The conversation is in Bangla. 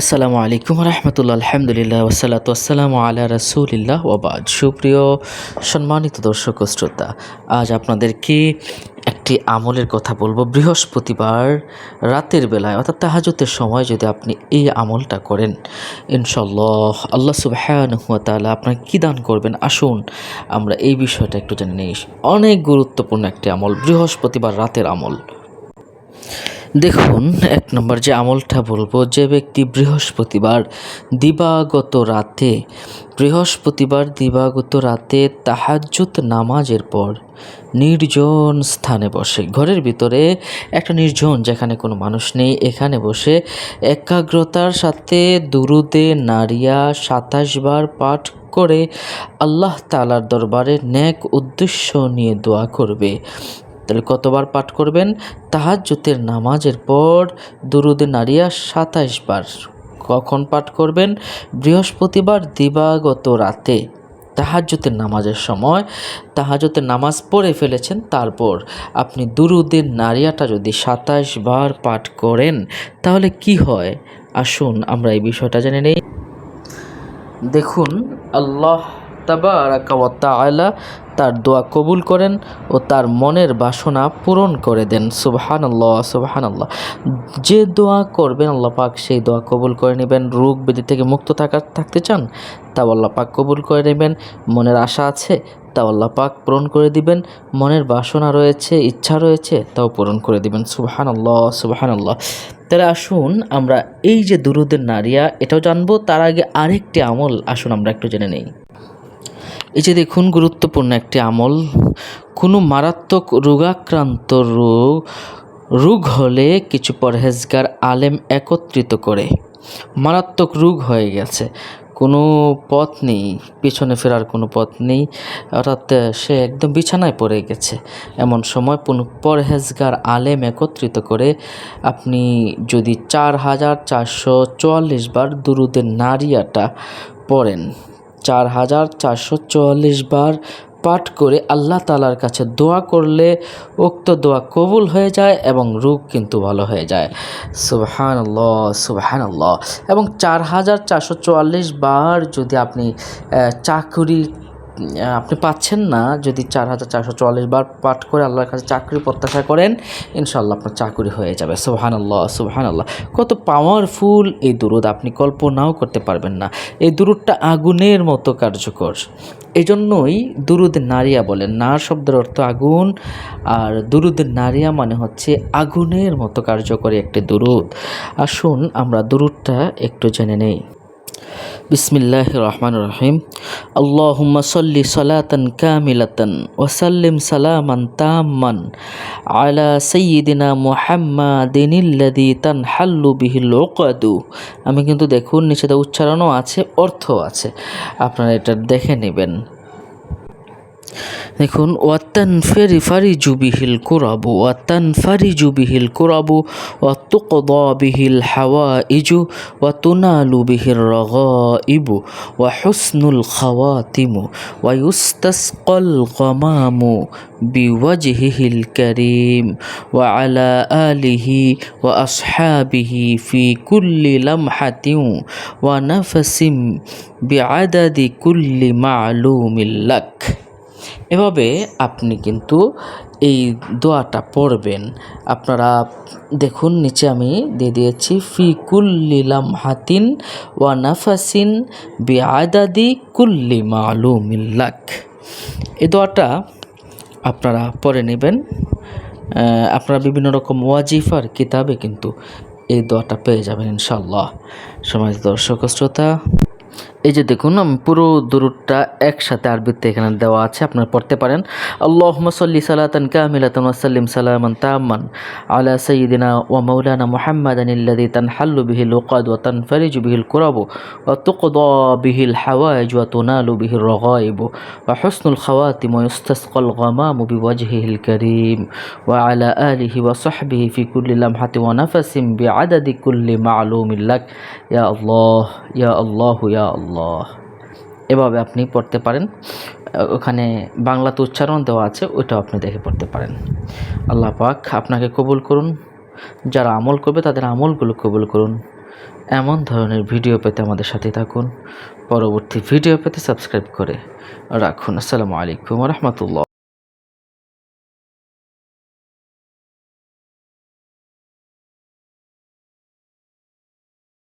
আসসালামু আলাইকুম রহমতুল্লাহ, আলহামদুলিল্লাহ ওসালাত আসসালামু আলা রসুলিল্লাহ ওবাদ সুপ্রিয় সম্মানিত দর্শক শ্রোতা, আজ আপনাদেরকে একটি আমলের কথা বলব। বৃহস্পতিবার রাতের বেলায়, অর্থাৎ তাহাজতের সময় যদি আপনি এই আমলটা করেন ইনশাল্লাহ আল্লাহ সুবাহানুয়া তালা আপনাকে কী দান করবেন? আসুন, আমরা এই বিষয়টা একটু জেনে নিই। অনেক গুরুত্বপূর্ণ একটি আমল, বৃহস্পতিবার রাতের আমল। দেখুন, এক নম্বর যে আমলটা বলব, যে ব্যক্তি বৃহস্পতিবার দিবাগত রাতে, বৃহস্পতিবার দিবাগত রাতে তাহাজ্জুত নামাজের পর নির্জন স্থানে বসে। ঘরের ভিতরে একটা নির্জন, যেখানে কোনো মানুষ নেই, এখানে বসে একাগ্রতার সাথে দুরুদে নারিয়া সাতাশ বার পাঠ করে আল্লাহ তালার দরবারে ন্যাক উদ্দেশ্য নিয়ে দোয়া করবে। তাহলে কতবার পাঠ করবেন? তাহাজ্জুতের নামাজের পর দুরুদে নারিয়া সাতাইশ বার। কখন পাঠ করবেন? বৃহস্পতিবার দিবাগত রাতে। তাহাজ্জুতের নামাজের সময়। তাহাজ্জুতের নামাজ পড়ে ফেলেছেন, তারপর আপনি দুরুদের নারিয়াটা যদি সাতাশ বার পাঠ করেন, তাহলে কি হয়? আসুন, আমরা এই বিষয়টা জেনে নেই। দেখুন, আল্লাহ তাআলা তার দোয়া কবুল করেন ও তার মনের বাসনা পূরণ করে দেন। সুবহান আল্লাহ সুবহান আল্লাহ যে দোয়া করবেন আল্লাহ পাক সেই দোয়া কবুল করে নেবেন। রোগ ব্যাধি থেকে মুক্ত থাকা থাকতে চান তাও আল্লাহ পাক কবুল করে নেবেন। মনের আশা আছে তাও আল্লাহ পাক পূরণ করে দিবেন। মনের বাসনা রয়েছে, ইচ্ছা রয়েছে তাও পূরণ করে দিবেন। সুবহান আল্লাহ সুবহান আল্লাহ তাহলে আসুন আমরা এই যে দুরুদের নারিয়া, এটাও জানব। তার আগে আরেকটি আমল, আসুন আমরা একটু জেনে নেই। এই যে দেখুন গুরুত্বপূর্ণ একটি আমল, কোনো মারাত্মক রোগাক্রান্ত রোগ রোগ হলে কিছু পরহেজগার আলেম একত্রিত করে। মারাত্মক রোগ হয়ে গেছে। কোনো পথ নেই, পিছনে ফেরার কোনো পথ নেই, অর্থাৎ সে একদম বিছানায় পড়ে গেছে। এমন সময় পরহেজগার আলেম একত্রিত করে আপনি যদি চার হাজার চারশো চুয়াল্লিশ বার দুরুদের নারিয়াটা পড়েন চার হাজার চারশো চুয়াল্লিশ বার পাঠ করে আল্লাহ তালার কাছে দোয়া করলে উক্ত দোয়া কবুল হয়ে যায় এবং রোগ কিন্তু ভালো হয়ে যায়। সুবহান আল্লাহ সুবহান এবং চার হাজার চারশো চুয়াল্লিশ বার যদি আপনি চাকুরি আপনি পাচ্ছেন না যদি চার হাজার চারশো চুয়াল্লিশ বার পাঠ করে আল্লাহর কাছে চাকরি প্রত্যাশা করেন ইনশাল্লাহ আপনার চাকরি হয়ে যাবে। সুবহান আল্লাহ সুবহান আল্লাহ কত পাওয়ারফুল এই দুরুদ আপনি কল্পনাও করতে পারবেন না। এই দুরুদটা আগুনের মতো কার্যকর। এই জন্যই দুরুদ নারিয়া বলেন। নার শব্দের অর্থ আগুন, আর দুরুদ নারিয়া মানে হচ্ছে আগুনের মতো কার্যকরী একটি দুরুদ। আসুন আমরা দুরুদটা একটু জেনে নেই। বিসমিল্লাহ রহমান রহিম আল্লাহুম্মা সল্লি সলাতন কামিলাতান ওয়াসাল্লিম সালামান তাম্মান আলা সাইয়্যিদিনা মুহাম্মাদিনিল্লাযী তানহাল্লু বিহিল উকদু। আমি কিন্তু দেখুন নিচে উচ্চারণও আছে অর্থ আছে। আপনারা এটা দেখে নেবেন। দেখুন, ওয়াত্তান ফেরি ফারি জুবিহিল কুরাবু, ওয়াত্তান ফারি জুবিহিল কুরাবু ওয়াত্তুকদ বিহিল হাওয়া ইজু ওয়াতুনালু বিহির রগ ইবু ওয়া হুসনুল খাওয়াতিমু, ওয়া ইউস্তাসকাল গমামু বিওয়াজহিহিল করিম, ওয়া আলা আলিহি ওয়া আসহাবিহি ফি কুল্লি লামহাতিউ ওয়া নাফসিম বিআদাদি কুল্লি মা'লুমিল লাক। এভাবে আপনি কিন্তু এই দোয়াটা পড়বেন। আপনারা দেখুন, নিচে আমি দিয়ে দিয়েছি, ফি কুল্লিলাম হাতিন ওয়া নাফাসিন বিআদাদি কুল্লি মালুমিল্লাক এই দোয়াটা আপনারা পড়ে নেবেন। আপনারা বিভিন্ন রকম ওয়াজিফার কিতাবে কিন্তু এই দোয়াটা পেয়ে যাবেন ইনশাল্লাহ সমাজ দর্শক শ্রোতা এই যে দেখুন পুরো দুরুদটা একসাথে আরবিতে এখানে দেওয়া আছে, আপনারা পড়তে পারেন। আল্লাহ সাল্লি সালাতান কামিলাতান ওয়াসাল্লিম সালামান তাম্মান আলা সাইয়িদিনা ওয়া মাওলানা মুহাম্মাদান আল্লাযী তানহাল্লু বিহিল উকাদ ওয়া তানফারিজু বিহিল কুরাবু ওয়া তুকদা বিহিল হাওয়াইজ ওয়া তুনালু বিহির রগাইবু ওয়া হুসনুল খাওয়াতিম ওয়া ইস্তাসকাল গামামু বিওয়াজহিহিল কারীম ওয়া আলা আলিহি ওয়া সাহবিহি ফি কুল্লি লামহাতি ওয়া নাফাসিম বিআদাদি কুল্লি মা'লুমিন লাক। ইয়া আল্লাহ, ইয়া আল্লাহু, ইয়া আল্লাহ। আল্লাহ এভাবে আপনি পড়তে পারেন। ওখানে বাংলাতে উচ্চারণ দেওয়া আছে, ওইটাও আপনি দেখে পড়তে পারেন। আল্লাহ পাক আপনাকে কবুল করুন। যারা আমল করবে তাদের আমলগুলো কবুল করুন। এমন ধরনের ভিডিও পেতে আমাদের সাথে থাকুন। পরবর্তী ভিডিও পেতে সাবস্ক্রাইব করে রাখুন। আসসালামু আলাইকুম রহমতুল্লাহ।